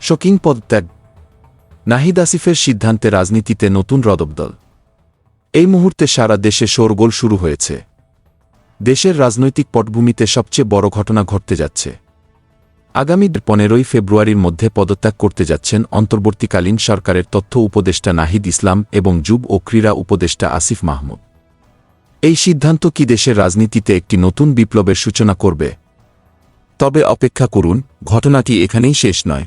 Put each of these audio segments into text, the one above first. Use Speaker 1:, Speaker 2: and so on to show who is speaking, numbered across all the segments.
Speaker 1: Shocking পদত্যাগ নাহিদ আসিফের সিদ্ধান্তে রাজনীতিতে নতুন রদবদল। এই মুহূর্তে সারা দেশে শোরগোল শুরু হয়েছে। দেশের রাজনৈতিক পটভূমিতে সবচেয়ে বড় ঘটনা ঘটতে যাচ্ছে। আগামী পনেরোই ফেব্রুয়ারির মধ্যে পদত্যাগ করতে যাচ্ছেন অন্তর্বর্তীকালীন সরকারের তথ্য উপদেষ্টা নাহিদ ইসলাম এবং যুব ও ক্রীড়া উপদেষ্টা আসিফ মাহমুদ। এই সিদ্ধান্ত কি দেশের রাজনীতিতে একটি নতুন বিপ্লবের সূচনা করবে? তবে অপেক্ষা করুন, ঘটনাটি এখানেই শেষ নয়।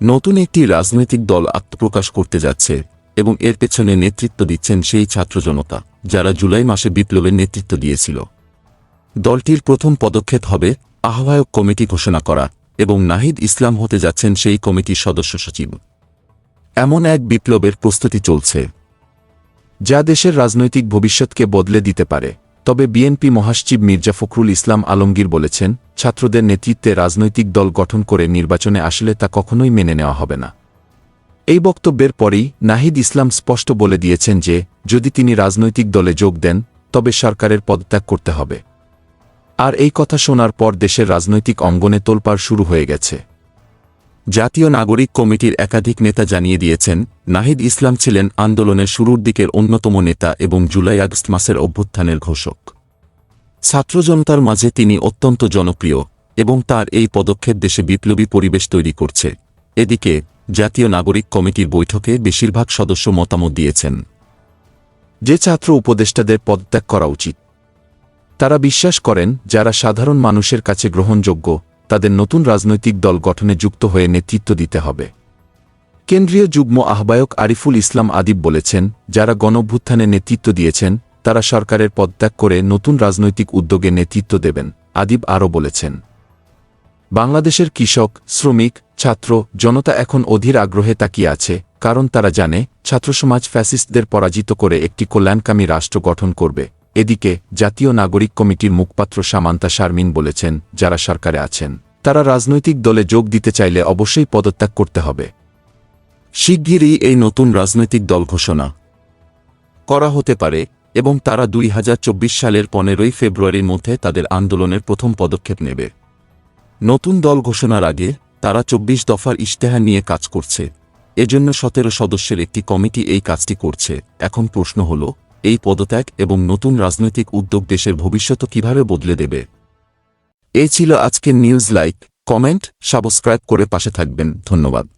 Speaker 1: নতুন একটি রাজনৈতিক দল আত্মপ্রকাশ করতে যাচ্ছে এবং এর পেছনে নেতৃত্ব দিচ্ছেন সেই ছাত্র জনতা, যারা জুলাই মাসে বিপ্লবের নেতৃত্ব দিয়েছিল। দলটির প্রথম পদক্ষেপ হবে আহ্বায়ক কমিটি ঘোষণা করা এবং নাহিদ ইসলাম হতে যাচ্ছেন সেই কমিটির সদস্য সচিব। এমন এক বিপ্লবের প্রস্তুতি চলছে, যা দেশের রাজনৈতিক ভবিষ্যৎকে বদলে দিতে পারে। তবে বিএনপি মহাসচিব মির্জা ফখরুল ইসলাম আলমগীর বলেছেন, ছাত্রদের নেতৃত্বে রাজনৈতিক দল গঠন করে নির্বাচনে আসলে তা কখনোই মেনে নেওয়া হবে না। এই বক্তব্যের পরেই নাহিদ ইসলাম স্পষ্ট বলে দিয়েছেন যে, যদি তিনি রাজনৈতিক দলে যোগ দেন, তবে সরকারের পদত্যাগ করতে হবে। আর এই কথা শোনার পর দেশের রাজনৈতিক অঙ্গনে তোলপাড় শুরু হয়ে গেছে। জাতীয় নাগরিক কমিটির একাধিক নেতা জানিয়ে দিয়েছেন, নাহিদ ইসলাম ছিলেন আন্দোলনের শুরুর দিকের অন্যতম নেতা এবং জুলাই আগস্ট মাসের অভ্যুত্থানের ঘোষক। ছাত্র জনতার মাঝে তিনি অত্যন্ত জনপ্রিয় এবং তার এই পদক্ষেপ দেশে বিপ্লবী পরিবেশ তৈরি করছে। এদিকে, জাতীয় নাগরিক কমিটির বৈঠকে বেশিরভাগ সদস্য মতামত দিয়েছেন। যে ছাত্র উপদেষ্টাদের পদত্যাগ করা উচিত। তারা বিশ্বাস করেন, যারা সাধারণ মানুষের কাছে গ্রহণযোগ্য তাদের নতুন রাজনৈতিক দল গঠনে যুক্ত হয়ে নেতৃত্ব দিতে হবে। কেন্দ্রীয় যুগ্ম আহ্বায়ক আরিফুল ইসলাম আদিব বলেছেন, যারা গণভ্যুত্থানে নেতৃত্ব দিয়েছেন, তারা সরকারের পদত্যাগ করে নতুন রাজনৈতিক উদ্যোগে নেতৃত্ব দেবেন, আদিব আরও বলেছেন। বাংলাদেশের কৃষক, শ্রমিক, ছাত্র, জনতা এখন অধীর আগ্রহে তাকিয়ে আছে, কারণ তারা জানে, ছাত্রসমাজ ফ্যাসিস্টদের পরাজিত করে একটি কল্যাণকামী রাষ্ট্র গঠন করবে। এদিকে, জাতীয় নাগরিক কমিটির মুখপাত্র সামান্তা শারমিন বলেছেন, যারা সরকারে আছেন, তারা রাজনৈতিক দলে যোগ দিতে চাইলে অবশ্যই পদত্যাগ করতে হবে। শিগগিরই এই নতুন রাজনৈতিক দল ঘোষণা করা হতে পারে এবং তারা দুই হাজার চব্বিশ সালের পনেরোই ফেব্রুয়ারির মধ্যে তাদের আন্দোলনের প্রথম পদক্ষেপ নেবে। নতুন দল ঘোষণার আগে, তারা চব্বিশ দফার ইশতেহার নিয়ে কাজ করছে। এজন্য সতেরো সদস্যের একটি কমিটি এই কাজটি করছে। এখন প্রশ্ন হল এই পদত্যাগ এবং নতুন রাজনৈতিক উদ্যোগ দেশের ভবিষ্যৎ কীভাবে বদলে দেবে? এই ছিল আজকের নিউজ লাইক, কমেন্ট, সাবস্ক্রাইব করে পাশে থাকবেন। ধন্যবাদ।